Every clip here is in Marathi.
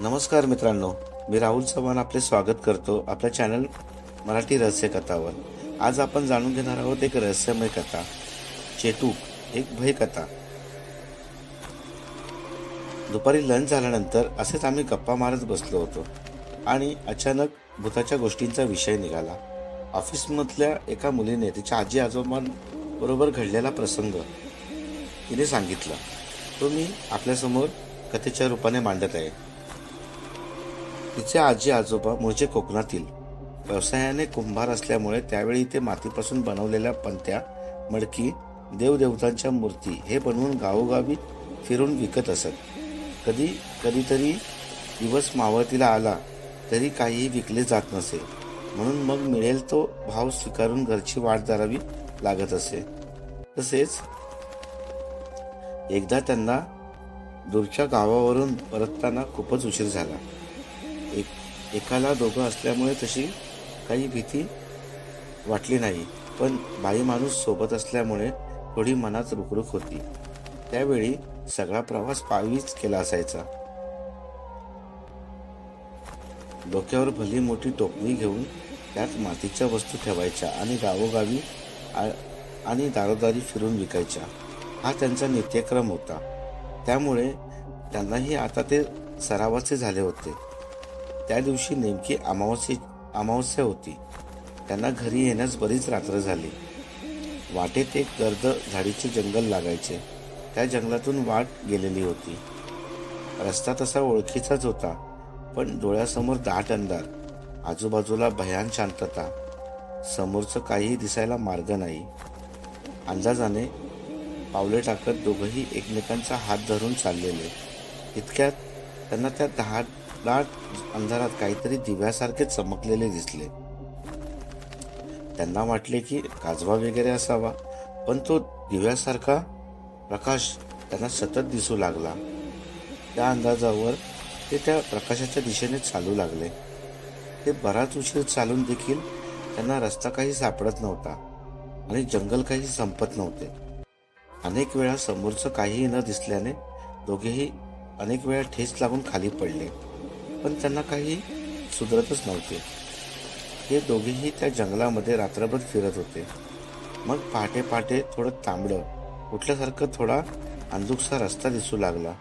नमस्कार मित्रांनो मी राहुल चव्हाण आपले स्वागत करतो आपल्या चॅनल मराठी रहस्य कथावर. आज आपण जाणून घेणार आहोत एक रहस्यमय कथा चेतूक एक भयकथा दुपारी लंच झाल्यानंतर असेच आम्ही गप्पा मारत बसलो होतो आणि अचानक भूताच्या गोष्टींचा विषय निघाला. ऑफिसमधल्या एका मुलीने तिच्या आजी आजोबांबरोबर घडलेला प्रसंग तिने सांगितला. तो मी आपल्यासमोर कथेच्या रूपाने मांडत आहे. तिचे आजी आजोबा मूळचे कोकणातील. व्यवसायाने कुंभार असल्यामुळे त्यावेळी ते मातीपासून बनवलेल्या पंत्या मडकी देवदेवतांच्या मूर्ती हे बनवून गावोगावी फिरून विकत असत. कधी कधीतरी दिवस मावळतीला आला तरी काहीही विकले जात नसे. म्हणून मग मिळेल तो भाव स्वीकारून घरची वाट धरावी लागत असे. तसेच एकदा त्यांना दूरच्या गावावरून परतताना खूपच उशीर झाला. एक एकाला दोघं असल्यामुळे तशी काही भीती वाटली नाही. पण बाई माणूस सोबत असल्यामुळे थोडी मनात रुखरुख होती. त्यावेळी सगळा प्रवास पायीच केला असायचा. डोक्यावर भली मोठी टोपणी घेऊन त्यात मातीच्या वस्तू ठेवायच्या आणि गावोगावी आ- आणि दारोदारी फिरून विकायच्या. हा त्यांचा नित्यक्रम होता. त्यामुळे त्यांनाही आता ते सरावाचे झाले होते. त्या दिवशी नेमकी अमावस्ये अमावस्या होती. त्यांना घरी येण्यास बरीच रात्र झाली. वाटेत एक गर्द झाडीचे जंगल लागायचे. त्या जंगलातून वाट गेलेली होती. रस्ता तसा ओळखीचाच होता पण डोळ्यासमोर दाट अंधार आजूबाजूला भयान शांतता. समोरचं काहीही दिसायला मार्ग नाही. अंदाजाने पावले टाकत दोघंही एकमेकांचा हात धरून चाललेले. इतक्यात त्यांना त्या दहा दाट अंधारात काहीतरी दिव्यासारखे चमकलेले दिसले. त्यांना वाटले की काजवा वगैरे असावा पण तो दिव्यासारखा प्रकाश त्यांना सतत दिसू लागला. त्या अंदाजावर ते त्या प्रकाशाच्या दिशेने चालू लागले. ते बराच उशीर चालून देखील त्यांना रस्ता काही सापडत नव्हता आणि जंगल काही संपत नव्हते. अनेक वेळा समोरचं काहीही न दिसल्याने दोघेही अनेक वेळा ठेच लागून खाली पडले. पण त्यांना काही सुधरतच नव्हते. हे दोघेही त्या जंगलामध्ये रात्रभर फिरत होते. मग पहाटे पहाटे थोडं तांबडं उठल्यासारखं थोडा अंधुकसा रस्ता दिसू लागला.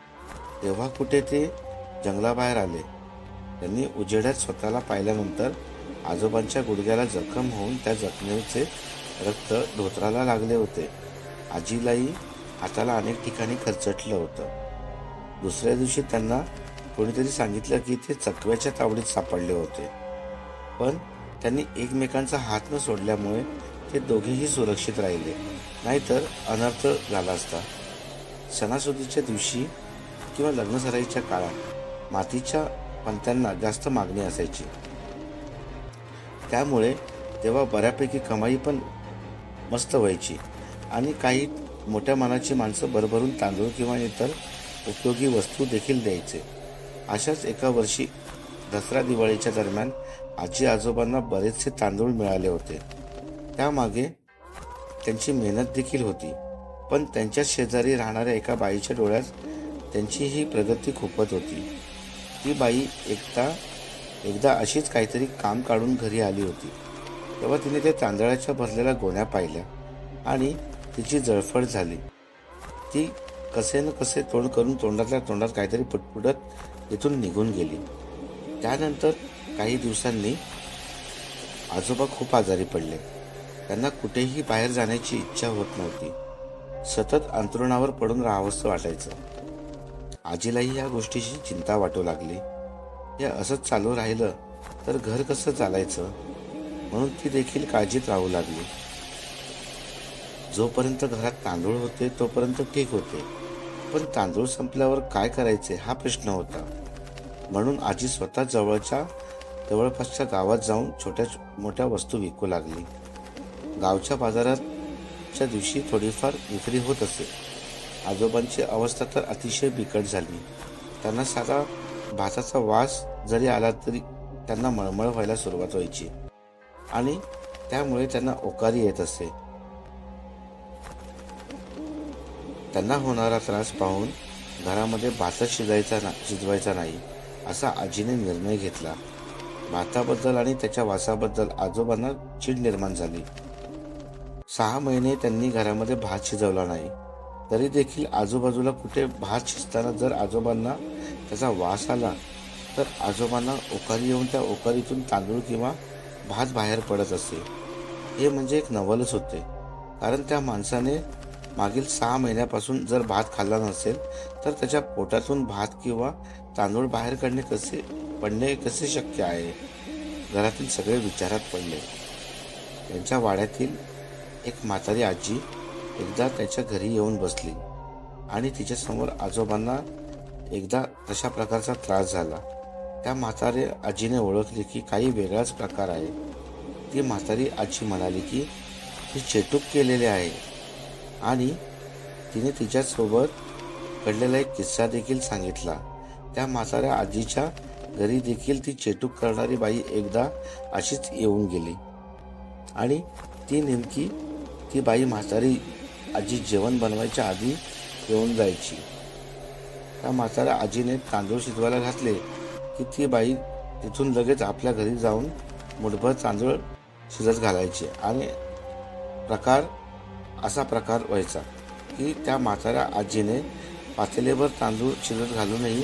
तेव्हा कुठे ते जंगलाबाहेर आले. त्यांनी उजेड्यात स्वतःला पाहिल्यानंतर आजोबांच्या गुडघ्याला जखम होऊन त्या जखमेचे रक्त धोत्राला लागले होते. आजीलाही हाताला अनेक ठिकाणी खरचटलं होतं. दुसऱ्या दिवशी त्यांना कोणीतरी सांगितलं की ते चकव्याच्या तावडीत सापडले होते. पण त्यांनी एकमेकांचा हात न सोडल्यामुळे ते दोघेही सुरक्षित राहिले. नाहीतर अनर्थ झाला असता. सणासुदीच्या दिवशी किंवा लग्नसराईच्या काळात मातीच्या पंत्यांना जास्त मागणी असायची. त्यामुळे तेव्हा बऱ्यापैकी कमाई पण मस्त व्हायची आणि काही मोठ्या मानाची माणसं भरभरून तांदूळ किंवा इतर उपयोगी वस्तू देखील द्यायचे. अशाच एका वर्षी दसरा दिवाळीच्या दरम्यान आजी आजोबांना बरेचसे तांदूळ मिळाले होते. त्यामागे त्यांची मेहनत देखील होती. पण त्यांच्या शेजारी राहणाऱ्या एका बाईच्या डोळ्यात त्यांची ही प्रगती खूपच होती. ती बाई एकदा एकदा अशीच काहीतरी काम काढून घरी आली होती. तेव्हा तिने त्या तांदळाच्या भरलेल्या गोण्या पाहिल्या आणि तिची जळफळ झाली. ती कसे न कसे तोंड करून तोंडातल्या तोंडात काहीतरी पुटपुटत तिथून निघून गेली. त्यानंतर काही दिवसांनी आजोबा खूप आजारी पडले. त्यांना कुठेही बाहेर जाण्याची इच्छा होत नव्हती. सतत अंतरुणावर पडून राहावंसं वाटायचं. आजीलाही या गोष्टीची चिंता वाटू लागली. हे असंच चालू राहिलं तर घर कसं चालायचं? म्हणून ती देखील काळजीत राहू लागली. जोपर्यंत घरात तांदूळ होते तोपर्यंत ठीक होते. पण तांदूळ संपल्यावर काय करायचे हा प्रश्न होता. म्हणून आजी स्वतः जवळच्या जवळपासच्या गावात जाऊन छोट्या मोठ्या वस्तू विकू लागली. गावच्या बाजाराच्या दिवशी थोडीफार विक्री होत असे. आजोबांची अवस्था तर अतिशय बिकट झाली. त्यांना साधा भाताचा वास जरी आला तरी त्यांना मळमळ व्हायला सुरुवात व्हायची. आणि त्यामुळे त्यांना ओकारी येत असे. त्यांना होणारा त्रास पाहून घरामध्ये भातच शिजायचा ना शिजवायचा नाही असा आजीने निर्णय घेतला. भाताबद्दल आणि त्याच्या वासाबद्दल आजोबांना चीड निर्माण झाली. सहा महिने त्यांनी घरामध्ये भात शिजवला नाही. तरी देखील आजूबाजूला कुठे भात शिजताना जर आजोबांना त्याचा वास आला तर आजोबांना ओकारी येऊन त्या ओकारीतून तांदूळ किंवा भात बाहेर पडत असे. हे म्हणजे एक नवलच होते. कारण त्या माणसाने मागील सहा महिन्यापासून जर भात खाल्ला नसेल तर त्याच्या पोटातून भात किंवा तांदूळ बाहेर काढणे कसे पडणे कसे शक्य आहे? घरातील सगळे विचारात पडले. त्यांच्या वाड्यातील एक म्हातारी आजी एकदा त्याच्या घरी येऊन बसली आणि तिच्यासमोर आजोबांना एकदा तशा प्रकारचा त्रास झाला. त्या म्हातारी आजीने ओळखले की काही वेगळाच प्रकार आहे. ती म्हातारी आजी म्हणाली की ती चेटूक केलेले आहे. आणि तिने तिच्यासोबत घडलेला एक किस्सा देखील सांगितला. त्या म्हाताऱ्या आजीच्या घरी देखील ती चेटूक करणारी बाई एकदा अशीच येऊन गेली. आणि ती नेमकी ती बाई म्हातारी आजी जेवण बनवायच्या आधी येऊन जायची. त्या म्हाताऱ्या आजीने तांदूळ शिजवायला घातले की ती बाई तिथून लगेच आपल्या घरी जाऊन मुठभर तांदूळ शिजत घालायचे. आणि प्रकार असा प्रकार व्हायचा. की त्या म्हाताऱ्या आजीने पातेलेभर तांदूळ शिजत घालूनही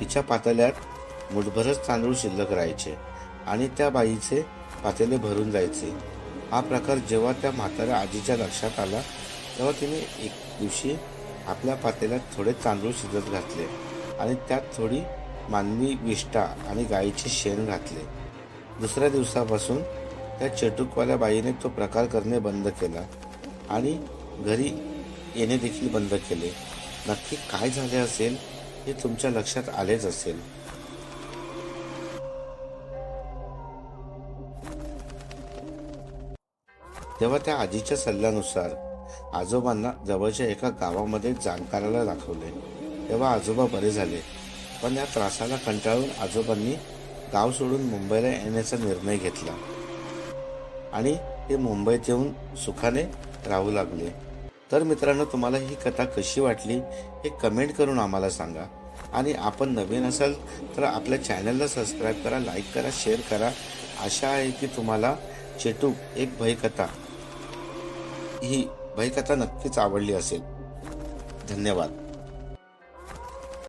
तिच्या पातेल्यात मुठभरच तांदूळ शिल्लक राहायचे आणि त्या बाईचे पातेले भरून जायचे. हा प्रकार जेव्हा त्या म्हाताऱ्या आजीच्या लक्षात आला तेव्हा तिने एक दिवशी आपल्या पातेल्यात थोडे तांदूळ शिजत घातले आणि त्यात थोडी मानवी विष्ठा आणि गाईचे शेण घातले. दुसऱ्या दिवसापासून त्या चेटूकवाल्या बाईने तो प्रकार करणे बंद केला आणि घरी येणे देखील बंद केले. नक्की काय झाले असेल हे तुमच्या लक्षात आलेच असेल. तेव्हा त्या आजीच्या सल्ल्यानुसार आजोबांना जवळच्या एका गावामध्ये जाणकाराला दाखवले. तेव्हा आजोबा बरे झाले. पण या त्रासाला कंटाळून आजोबांनी गाव सोडून मुंबईला येण्याचा निर्णय घेतला. आणि ते मुंबईत येऊन सुखाने राहू लागले. तर मित्रांनो तुम्हाला ही कथा कशी वाटली हे कमेंट करून आम्हाला सांगा. आणि आपण नवीन असाल तर आपल्या चॅनलला सबस्क्राईब करा लाईक करा शेअर करा. आशा आहे की तुम्हाला चेटूक एक भयकथा ही भयकथा नक्कीच आवडली असेल. धन्यवाद.